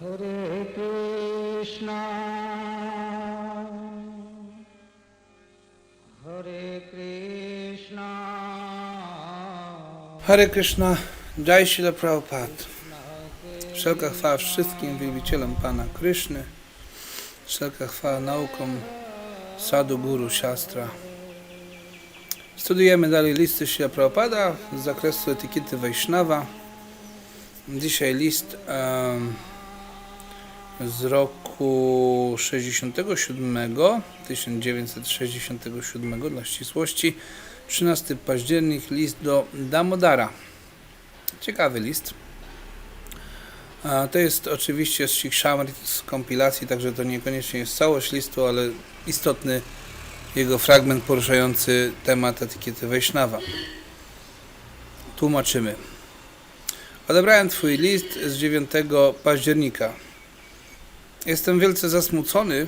Hare Krishna Hare Krishna Hare Krishna, Jai Shila Prabhupada. Wszelka chwała wszystkim wielbicielom Pana Kryszny. Wszelka chwała naukom Sadhu Guru Shastra. Studujemy dalej listy Shila Prabhupada z zakresu etykiety Vaishnava. Dzisiaj list em, z roku 67, 1967 dla ścisłości. 13 październik, list do Damodara. Ciekawy list. To jest oczywiście z Shikshamrit, z kompilacji, także to niekoniecznie jest całość listu, ale istotny jego fragment poruszający temat etykiety Wejsznawa. Tłumaczymy. Odebrałem Twój list z 9 października. Jestem wielce zasmucony,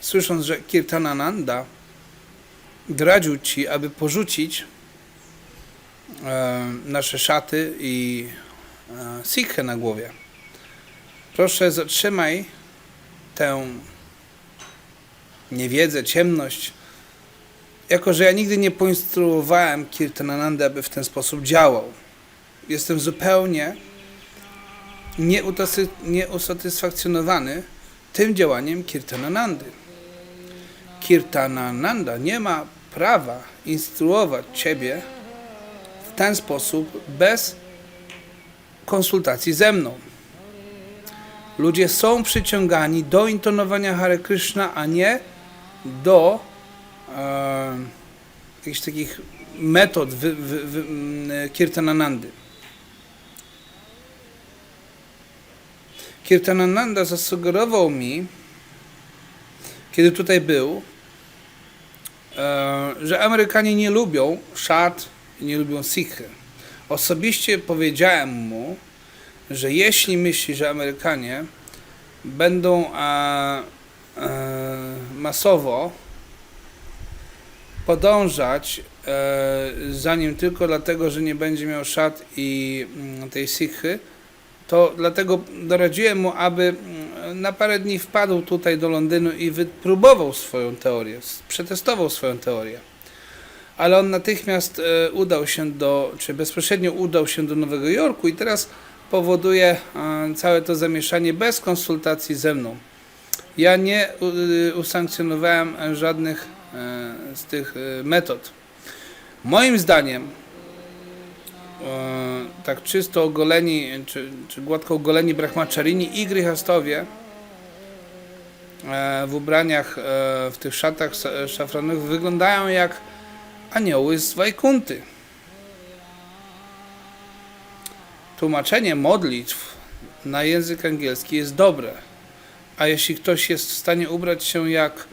słysząc, że Kirtanananda doradził Ci, aby porzucić e, nasze szaty i e, sikhę na głowie. Proszę, zatrzymaj tę niewiedzę, ciemność, jako że ja nigdy nie poinstruowałem Kirtanananda, aby w ten sposób działał. Jestem zupełnie nieusatysfakcjonowany tym działaniem Kirtananandy. Kirtanananda nie ma prawa instruować Ciebie w ten sposób bez konsultacji ze mną. Ludzie są przyciągani do intonowania Hare Krishna, a nie do e, jakichś takich metod wy, wy, wy, m, Kirtananandy. Kirtanananda zasugerował mi, kiedy tutaj był, e, że Amerykanie nie lubią szat i nie lubią sikhy. Osobiście powiedziałem mu, że jeśli myśli, że Amerykanie będą e, e, masowo podążać e, za nim tylko dlatego, że nie będzie miał szat i mm, tej sikhy, to dlatego doradziłem mu, aby mm, na parę dni wpadł tutaj do Londynu i wypróbował swoją teorię, przetestował swoją teorię. Ale on natychmiast e, udał się do, czy bezpośrednio udał się do Nowego Jorku i teraz powoduje e, całe to zamieszanie bez konsultacji ze mną. Ja nie u- usankcjonowałem żadnych e, z tych metod. Moim zdaniem tak czysto ogoleni, czy, czy gładko ogoleni brahmacharini i gryhastowie e, w ubraniach, e, w tych szatach szafranowych wyglądają jak anioły z Wajkunty. Tłumaczenie modlitw na język angielski jest dobre, a jeśli ktoś jest w stanie ubrać się jak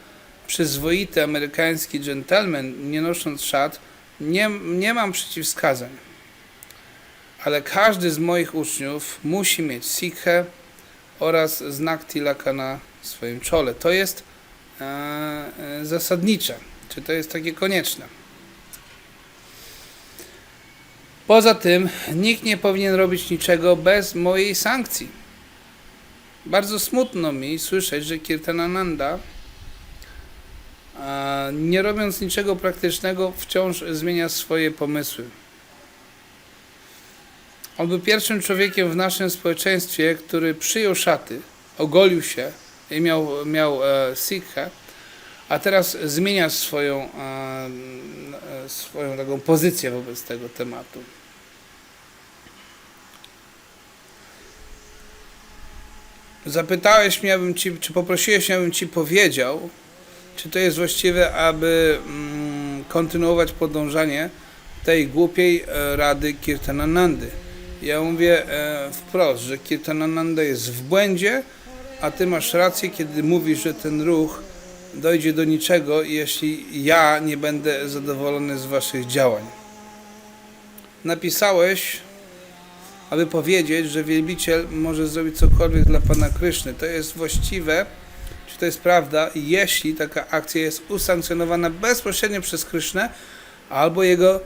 przyzwoity amerykański gentleman, nie nosząc szat, nie, nie mam przeciwwskazań ale każdy z moich uczniów musi mieć sikhę oraz znak tilaka na swoim czole. To jest e, e, zasadnicze, czy to jest takie konieczne. Poza tym nikt nie powinien robić niczego bez mojej sankcji. Bardzo smutno mi słyszeć, że Kirtanananda e, nie robiąc niczego praktycznego wciąż zmienia swoje pomysły. On był pierwszym człowiekiem w naszym społeczeństwie, który przyjął szaty, ogolił się i miał, miał e, sikhę, a teraz zmienia swoją, e, e, swoją taką pozycję wobec tego tematu. Zapytałeś mnie, abym ci, czy poprosiłeś mnie, abym ci powiedział, czy to jest właściwe, aby mm, kontynuować podążanie tej głupiej e, rady Kirtananandy. Ja mówię e, wprost, że Kirtanananda jest w błędzie, a ty masz rację, kiedy mówisz, że ten ruch dojdzie do niczego, jeśli ja nie będę zadowolony z waszych działań. Napisałeś, aby powiedzieć, że wielbiciel może zrobić cokolwiek dla Pana Kryszny. To jest właściwe, czy to jest prawda, jeśli taka akcja jest usankcjonowana bezpośrednio przez Krysznę albo jego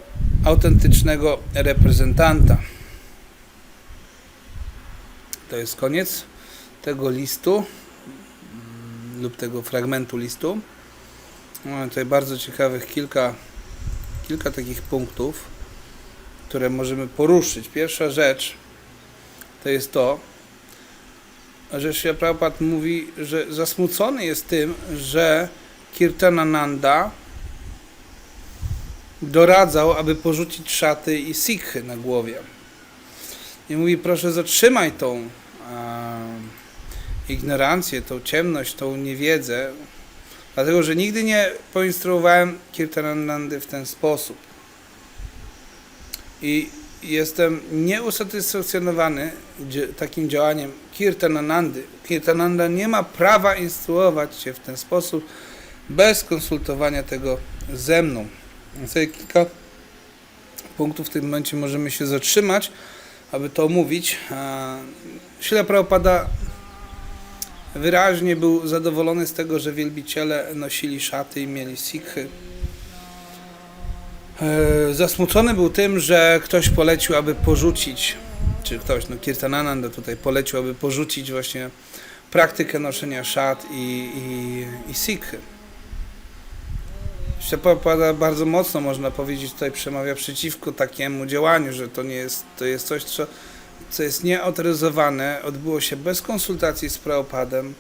autentycznego reprezentanta. To jest koniec tego listu mm, lub tego fragmentu listu. Mamy tutaj bardzo ciekawych kilka, kilka takich punktów, które możemy poruszyć. Pierwsza rzecz to jest to, że Srila Prabhupada mówi, że zasmucony jest tym, że Kirtanananda doradzał, aby porzucić szaty i sikhy na głowie. I mówi, proszę zatrzymaj tą ignorancję, tą ciemność, tą niewiedzę, dlatego, że nigdy nie poinstruowałem Kirtananandy w ten sposób. I jestem nieusatysfakcjonowany takim działaniem Kirtananandy. Kirtananda nie ma prawa instruować się w ten sposób bez konsultowania tego ze mną. Sobie kilka punktów w tym momencie możemy się zatrzymać, aby to omówić. Sila Prabhupada wyraźnie był zadowolony z tego, że wielbiciele nosili szaty i mieli sikhy. E, Zasmucony był tym, że ktoś polecił, aby porzucić, czy ktoś, no Kirtanananda tutaj polecił, aby porzucić właśnie praktykę noszenia szat i, i, i sikhy. Przepopada bardzo mocno, można powiedzieć, tutaj przemawia przeciwko takiemu działaniu, że to nie jest, to jest coś, co, co jest nieautoryzowane, odbyło się bez konsultacji z Prabhupadem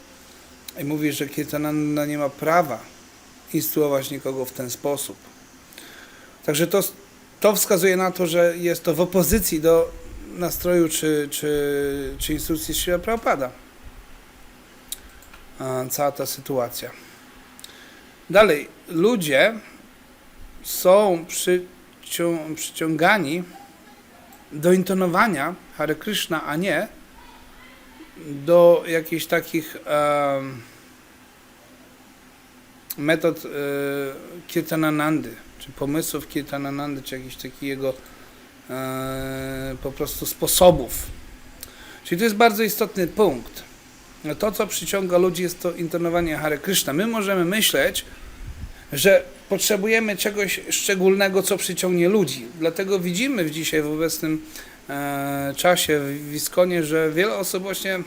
i mówi, że Kirtananda nie ma prawa instruować nikogo w ten sposób. Także to, to wskazuje na to, że jest to w opozycji do nastroju czy, czy, czy instrukcji Srila Prabhupada. Cała ta sytuacja. Dalej, ludzie są przycią, przyciągani do intonowania Hare Krishna, a nie do jakichś takich em, metod e, Kirtananandy, czy pomysłów Kirtananandy, czy jakichś takich jego e, po prostu sposobów. Czyli to jest bardzo istotny punkt. To, co przyciąga ludzi, jest to intonowanie Hare Krishna. My możemy myśleć, że potrzebujemy czegoś szczególnego, co przyciągnie ludzi. Dlatego widzimy dzisiaj w obecnym e, czasie w Iskonie, że wiele osób właśnie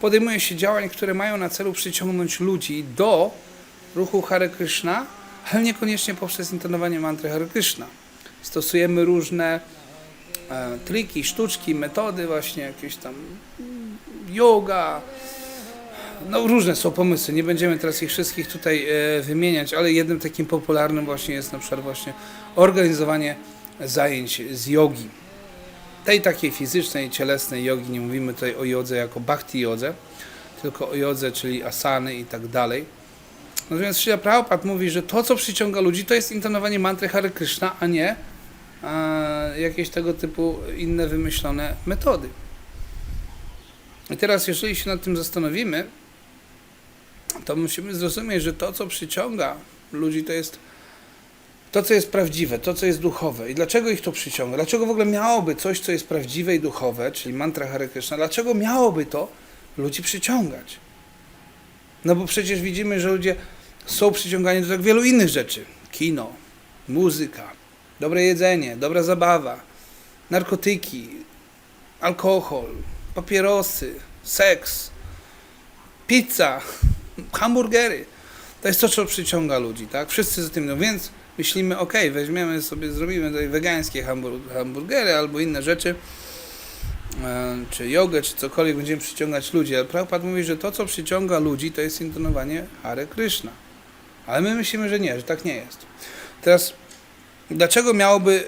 podejmuje się działań, które mają na celu przyciągnąć ludzi do ruchu Hare Krishna, ale niekoniecznie poprzez intonowanie mantry Hare Krishna. Stosujemy różne e, triki, sztuczki, metody właśnie jakieś tam yoga, no różne są pomysły, nie będziemy teraz ich wszystkich tutaj e, wymieniać, ale jednym takim popularnym właśnie jest na przykład właśnie organizowanie zajęć z jogi. Tej takiej fizycznej, cielesnej jogi, nie mówimy tutaj o jodze jako bhakti jodze, tylko o jodze, czyli asany i tak dalej. Natomiast Srila Prabhupada mówi, że to, co przyciąga ludzi, to jest intonowanie mantry Hare Krishna, a nie jakieś tego typu inne wymyślone metody. I teraz, jeżeli się nad tym zastanowimy, to musimy zrozumieć, że to, co przyciąga ludzi, to jest to, co jest prawdziwe, to, co jest duchowe. I dlaczego ich to przyciąga? Dlaczego w ogóle miałoby coś, co jest prawdziwe i duchowe, czyli mantra Hare Krishna, dlaczego miałoby to ludzi przyciągać? No bo przecież widzimy, że ludzie są przyciągani do tak wielu innych rzeczy. Kino, muzyka, dobre jedzenie, dobra zabawa, narkotyki, alkohol, papierosy, seks, pizza, hamburgery. To jest to, co przyciąga ludzi, tak? Wszyscy za tym idą, więc myślimy, ok, weźmiemy sobie, zrobimy tutaj wegańskie hambur- hamburgery albo inne rzeczy, e, czy jogę, czy cokolwiek, będziemy przyciągać ludzi. Ale Prabhupada mówi, że to, co przyciąga ludzi, to jest intonowanie Hare Krishna. Ale my myślimy, że nie, że tak nie jest. Teraz, dlaczego miałoby,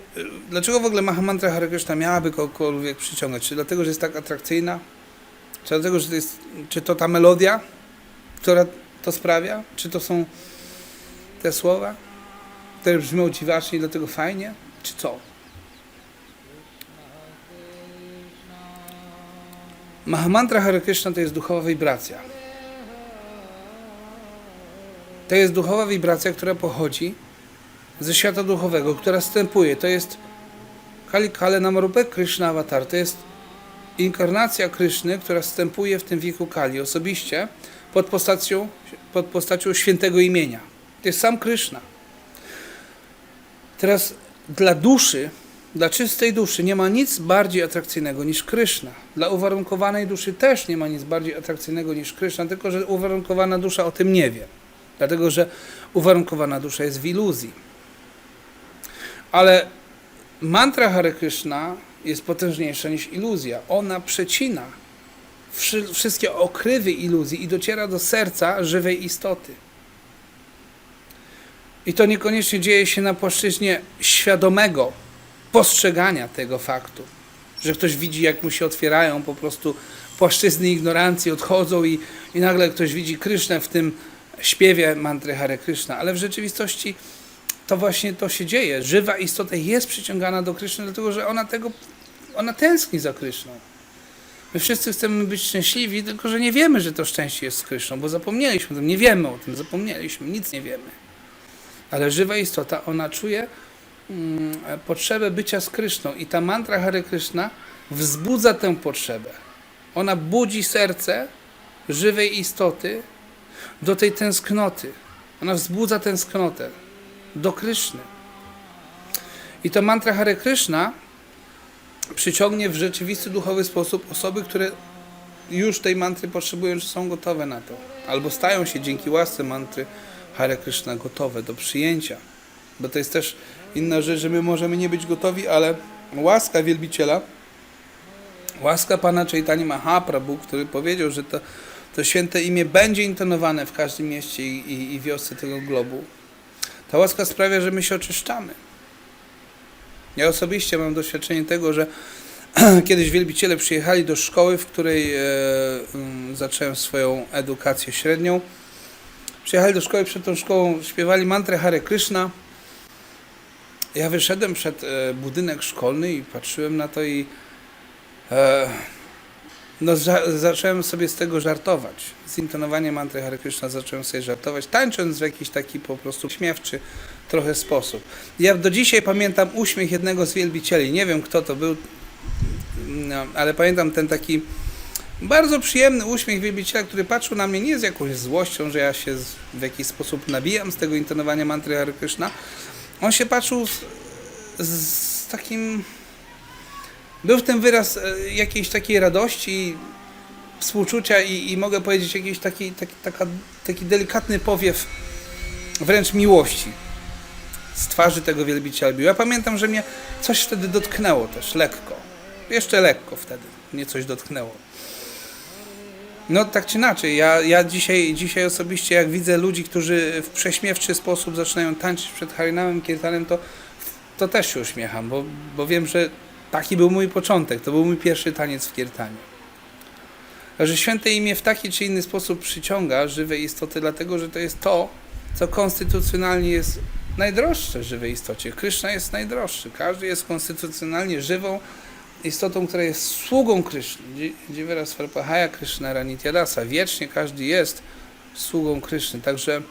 dlaczego w ogóle Mahamantra Hare Krishna miałaby kogokolwiek przyciągać? Czy dlatego, że jest tak atrakcyjna? Czy dlatego, że to jest, czy to ta melodia, która to sprawia? Czy to są te słowa, które brzmią dziwacznie i dlatego fajnie? Czy co? Mahamantra Hare Krishna to jest duchowa wibracja. To jest duchowa wibracja, która pochodzi ze świata duchowego, która wstępuje. To jest Kali Kale Namarupek Krishna Avatar. To jest inkarnacja Kryszny, która wstępuje w tym wieku Kali osobiście pod postacią, pod postacią świętego imienia. To jest sam Kryszna. Teraz dla duszy Dla czystej duszy nie ma nic bardziej atrakcyjnego niż Kryszna. Dla uwarunkowanej duszy też nie ma nic bardziej atrakcyjnego niż Kryszna, tylko że uwarunkowana dusza o tym nie wie. Dlatego, że uwarunkowana dusza jest w iluzji. Ale mantra Hare Krishna jest potężniejsza niż iluzja. Ona przecina wszy- wszystkie okrywy iluzji i dociera do serca żywej istoty. I to niekoniecznie dzieje się na płaszczyźnie świadomego postrzegania tego faktu, że ktoś widzi, jak mu się otwierają po prostu płaszczyzny ignorancji, odchodzą i, i nagle ktoś widzi Krysznę w tym śpiewie mantry Hare Krishna, ale w rzeczywistości to właśnie to się dzieje. Żywa istota jest przyciągana do Kryszny, dlatego że ona tego, ona tęskni za Kryszną. My wszyscy chcemy być szczęśliwi, tylko że nie wiemy, że to szczęście jest z Kryszną, bo zapomnieliśmy o tym, nie wiemy o tym, zapomnieliśmy, nic nie wiemy. Ale żywa istota, ona czuje mm, potrzebę bycia z Kryszną i ta mantra Hare Krishna wzbudza tę potrzebę. Ona budzi serce żywej istoty do tej tęsknoty. Ona wzbudza tęsknotę do Kryszny. I ta mantra Hare Krishna przyciągnie w rzeczywisty duchowy sposób osoby, które już tej mantry potrzebują, że są gotowe na to. Albo stają się dzięki łasce mantry Hare Krishna gotowe do przyjęcia. Bo to jest też inna rzecz, że my możemy nie być gotowi, ale łaska wielbiciela, łaska Pana Chaitanya Mahaprabhu, który powiedział, że to, to święte imię będzie intonowane w każdym mieście i, i, i wiosce tego globu. Ta łaska sprawia, że my się oczyszczamy. Ja osobiście mam doświadczenie tego, że kiedyś wielbiciele przyjechali do szkoły, w której e, mm, zacząłem swoją edukację średnią. Przyjechali do szkoły, przed tą szkołą śpiewali mantrę Hare Krishna. Ja wyszedłem przed e, budynek szkolny i patrzyłem na to i e, no, za, zacząłem sobie z tego żartować. Z intonowania mantry Hare Krishna zacząłem sobie żartować, tańcząc w jakiś taki po prostu śmiewczy trochę sposób. Ja do dzisiaj pamiętam uśmiech jednego z wielbicieli. Nie wiem kto to był, no, ale pamiętam ten taki bardzo przyjemny uśmiech wielbiciela, który patrzył na mnie nie z jakąś złością, że ja się w jakiś sposób nabijam z tego intonowania mantry Hare Krishna. On się patrzył z, z takim... Był w tym wyraz e, jakiejś takiej radości, współczucia i, i mogę powiedzieć jakiś taki, taki, taka, taki delikatny powiew wręcz miłości z twarzy tego wielbiciela bił. Ja pamiętam, że mnie coś wtedy dotknęło też, lekko. Jeszcze lekko wtedy mnie coś dotknęło. No tak czy inaczej, ja, ja dzisiaj, dzisiaj osobiście jak widzę ludzi, którzy w prześmiewczy sposób zaczynają tańczyć przed Harinamem Kirtanem, to, to też się uśmiecham, bo, bo wiem, że taki był mój początek, to był mój pierwszy taniec w Kirtanie. Że święte imię w taki czy inny sposób przyciąga żywe istoty, dlatego że to jest to, co konstytucjonalnie jest najdroższe żywej istocie. Kryszna jest najdroższy. Każdy jest konstytucjonalnie żywą istotą, która jest sługą Kryszny. Dziwiera Svarpahaya Kryszna Ranityadasa. Wiecznie każdy jest sługą Kryszny. Także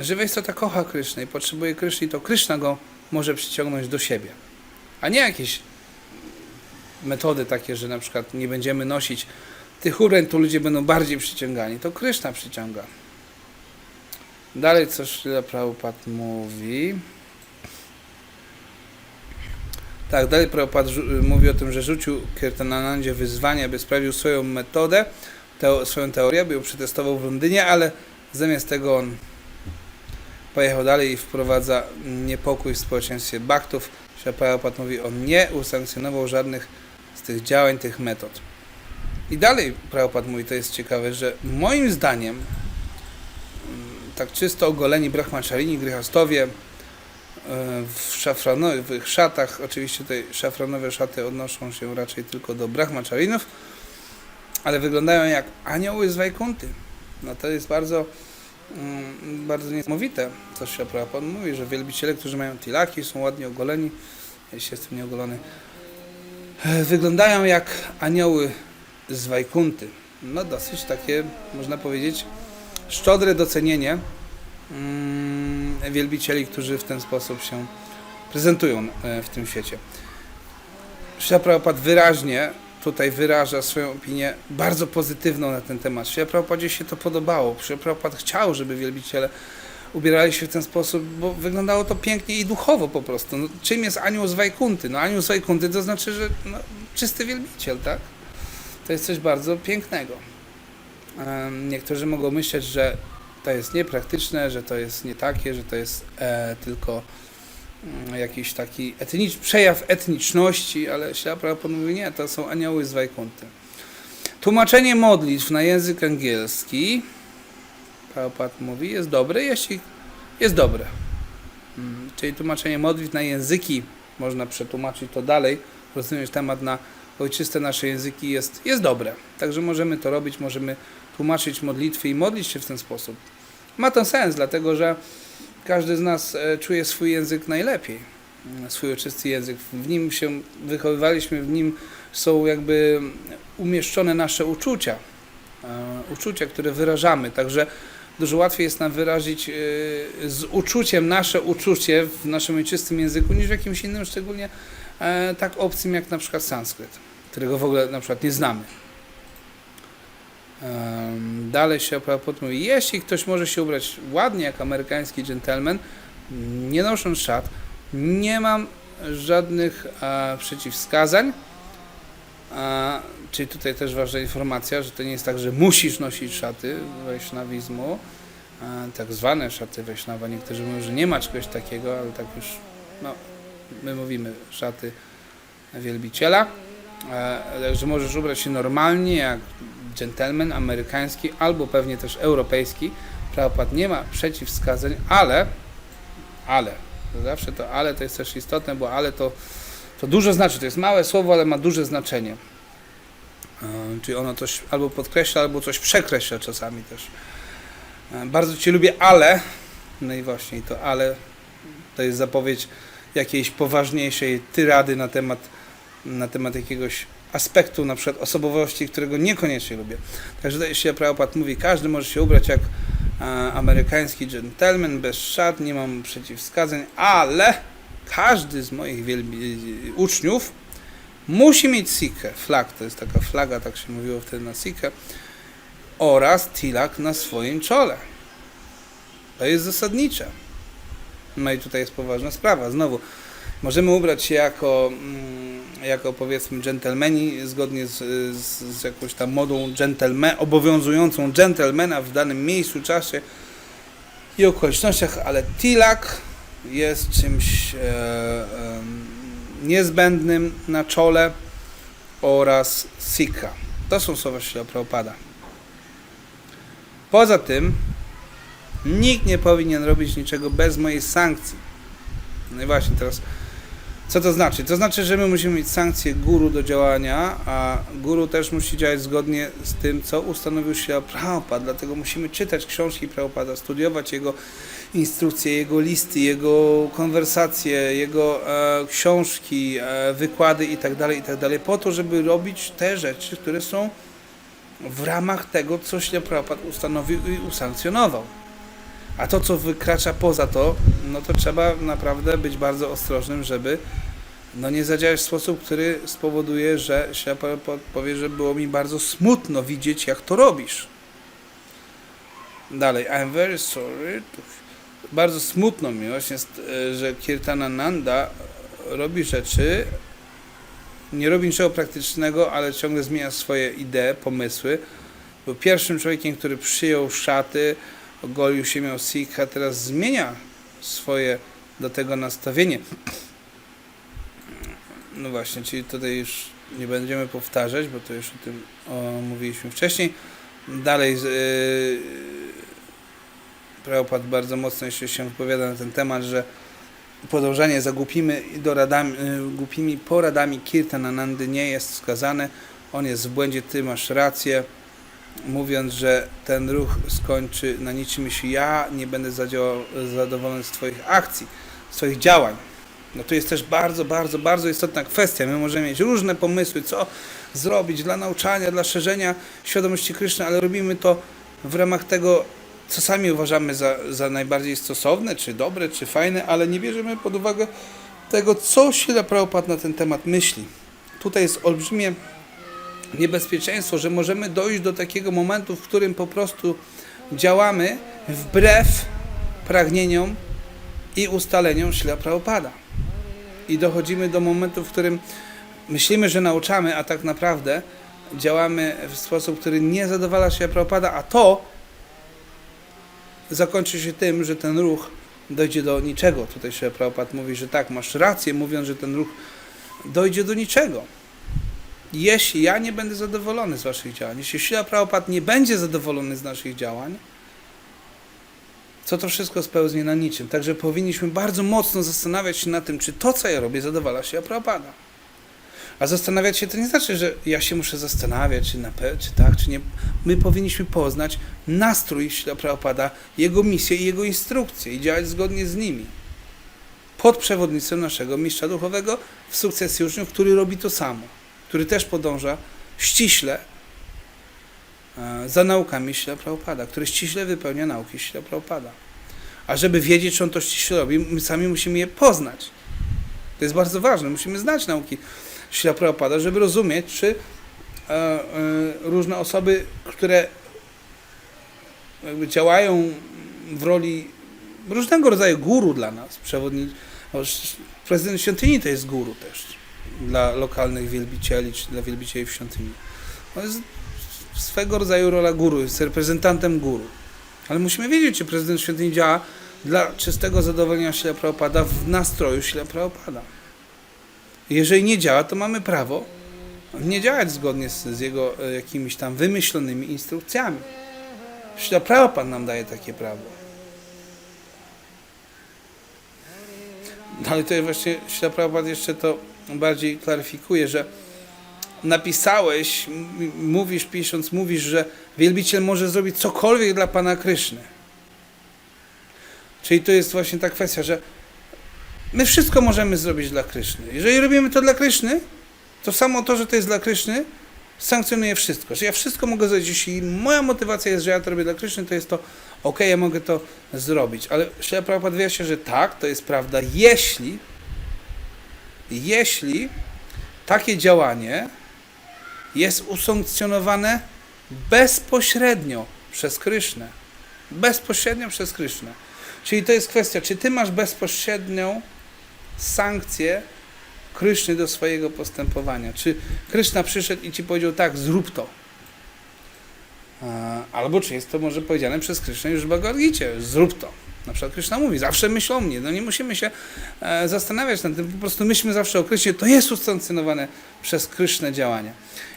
żywa istota kocha Krysznę i potrzebuje Kryszny, to Kryszna go może przyciągnąć do siebie. A nie jakieś metody takie, że na przykład nie będziemy nosić tych ubrań, to ludzie będą bardziej przyciągani. To Kryszna przyciąga. Dalej co Srila Prabhupada mówi. Tak, dalej Prabhupada mówi o tym, że rzucił Kirtananandzie wyzwanie, by sprawił swoją metodę, swoją teorię, by ją przetestował w Londynie, ale zamiast tego on pojechał dalej i wprowadza niepokój w społeczeństwie baktów. Prabhupada mówi, on nie usankcjonował żadnych z tych działań, tych metod. I dalej Prabhupada mówi, to jest ciekawe, że moim zdaniem tak czysto ogoleni brahmacharini, gryhastowie e, w szafranowych szatach. Oczywiście tutaj szafranowe szaty odnoszą się raczej tylko do brahmacharinów, ale wyglądają jak anioły z Wajkunty. No to jest bardzo, mm, bardzo niesamowite, co się Prabhupada mówi, że wielbiciele, którzy mają tilaki, są ładnie ogoleni, ja się jestem nieogolony, e, wyglądają jak anioły z Wajkunty. No dosyć takie, można powiedzieć, szczodre docenienie mm, wielbicieli, którzy w ten sposób się prezentują e, w tym świecie. Prabhupada wyraźnie tutaj wyraża swoją opinię bardzo pozytywną na ten temat. Prabhupadzie się to podobało. Prabhupada chciał, żeby wielbiciele ubierali się w ten sposób, bo wyglądało to pięknie i duchowo po prostu. No, czym jest anioł z Wajkunty? No anioł z Wajkunty to znaczy, że no, czysty wielbiciel, tak? To jest coś bardzo pięknego. Niektórzy mogą myśleć, że to jest niepraktyczne, że to jest nie takie, że to jest e, tylko mm, jakiś taki etnicz, przejaw etniczności, ale Śla Prabhupada mówi nie, to są anioły z Wajkunty. Tłumaczenie modlitw na język angielski, Prabhupada mówi, jest dobre, jeśli jest dobre. Mm, Czyli tłumaczenie modlitw na języki, można przetłumaczyć to dalej, rozumieć temat na ojczyste nasze języki jest, jest dobre. Także możemy to robić, możemy tłumaczyć modlitwy i modlić się w ten sposób. Ma to sens, dlatego że każdy z nas e, czuje swój język najlepiej, mm, swój ojczysty język. W nim się wychowywaliśmy, w nim są jakby umieszczone nasze uczucia, e, uczucia, które wyrażamy. Także dużo łatwiej jest nam wyrazić e, z uczuciem nasze uczucie w naszym ojczystym języku niż w jakimś innym, szczególnie tak obcym jak na przykład sanskryt, którego w ogóle na przykład nie znamy. Dalej się Prabhupada mówi, jeśli ktoś może się ubrać ładnie jak amerykański gentleman, nie nosząc szat, nie mam żadnych e, przeciwwskazań. E, czyli tutaj też ważna informacja, że to nie jest tak, że musisz nosić szaty wejsznawizmu, e, tak zwane szaty wejsznawa. Niektórzy mówią, że nie ma czegoś takiego, ale tak już, no, my mówimy szaty wielbiciela. E, Także możesz ubrać się normalnie, jak gentleman amerykański, albo pewnie też europejski. Prabhupada nie ma przeciwwskazań, ale, ale, zawsze to ale to jest też istotne, bo ale to, to dużo znaczy, to jest małe słowo, ale ma duże znaczenie. E, Czyli ono coś albo podkreśla, albo coś przekreśla czasami też. E, Bardzo Cię lubię, ale, no i właśnie to ale, to jest zapowiedź jakiejś poważniejszej tyrady na temat, na temat jakiegoś aspektu, na przykład osobowości, którego niekoniecznie lubię. Także tutaj się Prabhupada mówi, każdy może się ubrać jak e, amerykański gentleman, bez szat, nie mam przeciwwskazań, ale każdy z moich uczniów musi mieć sikę, flag, to jest taka flaga, tak się mówiło wtedy na sikę, oraz tilak na swoim czole. To jest zasadnicze. No i tutaj jest poważna sprawa. Znowu, możemy ubrać się jako, mm, jako powiedzmy dżentelmeni, zgodnie z, z, z jakąś tam modą dżentelme, obowiązującą dżentelmena w danym miejscu, czasie i okolicznościach, ale tilak jest czymś e, em, niezbędnym na czole oraz sikha. To są słowa Śrila Prabhupada. Poza tym nikt nie powinien robić niczego bez mojej sankcji. No i właśnie teraz, co to znaczy? To znaczy, że my musimy mieć sankcję guru do działania, a guru też musi działać zgodnie z tym, co ustanowił się Prabhupada. Dlatego musimy czytać książki Prabhupada, studiować jego instrukcje, jego listy, jego konwersacje, jego e, książki, e, wykłady itd., itd., po to, żeby robić te rzeczy, które są w ramach tego, co się Prabhupada ustanowił i usankcjonował. A to, co wykracza poza to, no to trzeba naprawdę być bardzo ostrożnym, żeby no nie zadziałać w sposób, który spowoduje, że się powie, że było mi bardzo smutno widzieć, jak to robisz. Dalej, I'm very sorry. Bardzo smutno mi właśnie, że Kirtanananda robi rzeczy, nie robi niczego praktycznego, ale ciągle zmienia swoje idee, pomysły. Był pierwszym człowiekiem, który przyjął szaty, ogolił się, miał sikha, teraz zmienia swoje do tego nastawienie. No właśnie, czyli tutaj już nie będziemy powtarzać, bo to już o tym mówiliśmy wcześniej. Dalej, yy, Prabhupada bardzo mocno jeszcze się wypowiada na ten temat, że podążanie za głupimi, doradami, yy, głupimi poradami Kirtananandy nie jest wskazane. On jest w błędzie, ty masz rację mówiąc, że ten ruch skończy na niczym, jeśli ja nie będę zadowolony z Twoich akcji, z Twoich działań. No to jest też bardzo, bardzo, bardzo istotna kwestia. My możemy mieć różne pomysły, co zrobić dla nauczania, dla szerzenia świadomości Kryszny, ale robimy to w ramach tego, co sami uważamy za, za najbardziej stosowne, czy dobre, czy fajne, ale nie bierzemy pod uwagę tego, co Śrila Prabhupada na ten temat myśli. Tutaj jest olbrzymie niebezpieczeństwo, że możemy dojść do takiego momentu, w którym po prostu działamy wbrew pragnieniom i ustaleniom Śla Prabhupada. I dochodzimy do momentu, w którym myślimy, że nauczamy, a tak naprawdę działamy w sposób, który nie zadowala się Prabhupada, a to zakończy się tym, że ten ruch dojdzie do niczego. Tutaj się mówi, że tak, masz rację, mówiąc, że ten ruch dojdzie do niczego. Jeśli ja nie będę zadowolony z waszych działań, jeśli Śla Prabhupada nie będzie zadowolony z naszych działań, co to wszystko spełznie na niczym. Także powinniśmy bardzo mocno zastanawiać się nad tym, czy to, co ja robię, zadowala się Prabhupada. A zastanawiać się to nie znaczy, że ja się muszę zastanawiać, czy, na czy tak, czy nie. My powinniśmy poznać nastrój Śla Prabhupada, jego misję i jego instrukcje i działać zgodnie z nimi. Pod przewodnictwem naszego mistrza duchowego w sukcesji uczniów, który robi to samo, który też podąża ściśle e, za naukami Śla Prabhupada, który ściśle wypełnia nauki Śla. A żeby wiedzieć, czy on to ściśle robi, my sami musimy je poznać. To jest bardzo ważne. Musimy znać nauki Śla żeby rozumieć, czy e, e, różne osoby, które działają w roli różnego rodzaju guru dla nas, przewodnik, no, prezydent świątyni to jest guru też dla lokalnych wielbicieli, czy dla wielbicieli w świątyni. To jest swego rodzaju rola guru, jest reprezentantem guru. Ale musimy wiedzieć, czy prezydent świątyni działa dla czystego zadowolenia Śla Prabhupada w nastroju Śla Prabhupada. Jeżeli nie działa, to mamy prawo nie działać zgodnie z, z jego e, jakimiś tam wymyślonymi instrukcjami. Śla Prabhupada nam daje takie prawo. Ale tutaj właśnie Śla Prabhupada jeszcze to bardziej klaryfikuje, że napisałeś, mówisz pisząc, mówisz, że wielbiciel może zrobić cokolwiek dla Pana Kryszny. Czyli to jest właśnie ta kwestia, że my wszystko możemy zrobić dla Kryszny. Jeżeli robimy to dla Kryszny, to samo to, że to jest dla Kryszny, sankcjonuje wszystko. Że ja wszystko mogę zrobić. Jeśli moja motywacja jest, że ja to robię dla Kryszny, to jest to ok, ja mogę to zrobić. Ale Śla Prabhupada wyjaśnia, że tak, to jest prawda, jeśli jeśli takie działanie jest usankcjonowane bezpośrednio przez Krysznę. Bezpośrednio przez Krysznę. Czyli to jest kwestia, czy ty masz bezpośrednią sankcję Kryszny do swojego postępowania. Czy Kryszna przyszedł i ci powiedział tak, zrób to. Albo czy jest to może powiedziane przez Krysznę już w zrób to. Na przykład Kryszna mówi, zawsze myśl o mnie. No nie musimy się e, zastanawiać nad tym, po prostu myślmy zawsze o Krysznie. To jest usankcjonowane przez Krysznę działania.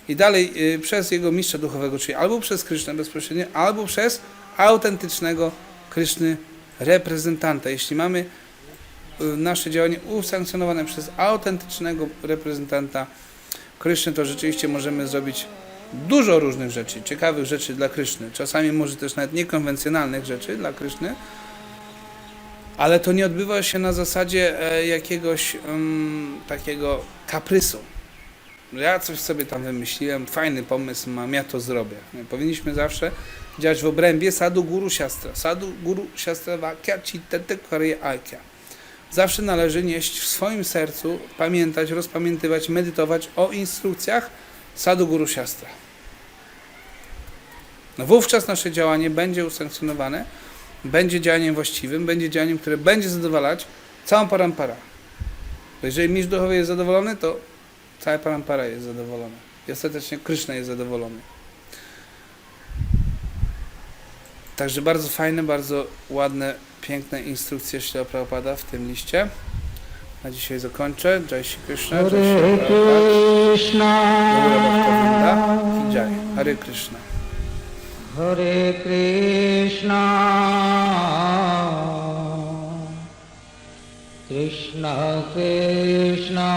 I dalej y, przez jego mistrza duchowego, czyli albo przez Krysznę bezpośrednio, albo przez autentycznego Kryszny reprezentanta. Jeśli mamy nasze działanie usankcjonowane przez autentycznego reprezentanta Kryszny, to rzeczywiście możemy zrobić dużo różnych rzeczy, ciekawych rzeczy dla Kryszny. Czasami może też nawet niekonwencjonalnych rzeczy dla Kryszny, ale to nie odbywa się na zasadzie e, jakiegoś mm, takiego kaprysu. Ja coś sobie tam wymyśliłem, fajny pomysł mam, ja to zrobię. Powinniśmy zawsze działać w obrębie sadu guru siastra. Sadu guru siastra vakya chittete karya akya. Zawsze należy nieść w swoim sercu, pamiętać, rozpamiętywać, medytować o instrukcjach sadu guru siastra. No wówczas nasze działanie będzie usankcjonowane, będzie działaniem właściwym, będzie działaniem, które będzie zadowalać całą paramparę. Bo jeżeli mistrz duchowy jest zadowolony, to cała parampara jest zadowolona. I ostatecznie Kryszna jest zadowolony. Także bardzo fajne, bardzo ładne, piękne instrukcje Śla Prabhupada w tym liście. Na dzisiaj zakończę. Jai Shri Krishna, Jai Shri Prabhupada. I Jai. Hare Krishna. Hare Krishna Krishna Krishna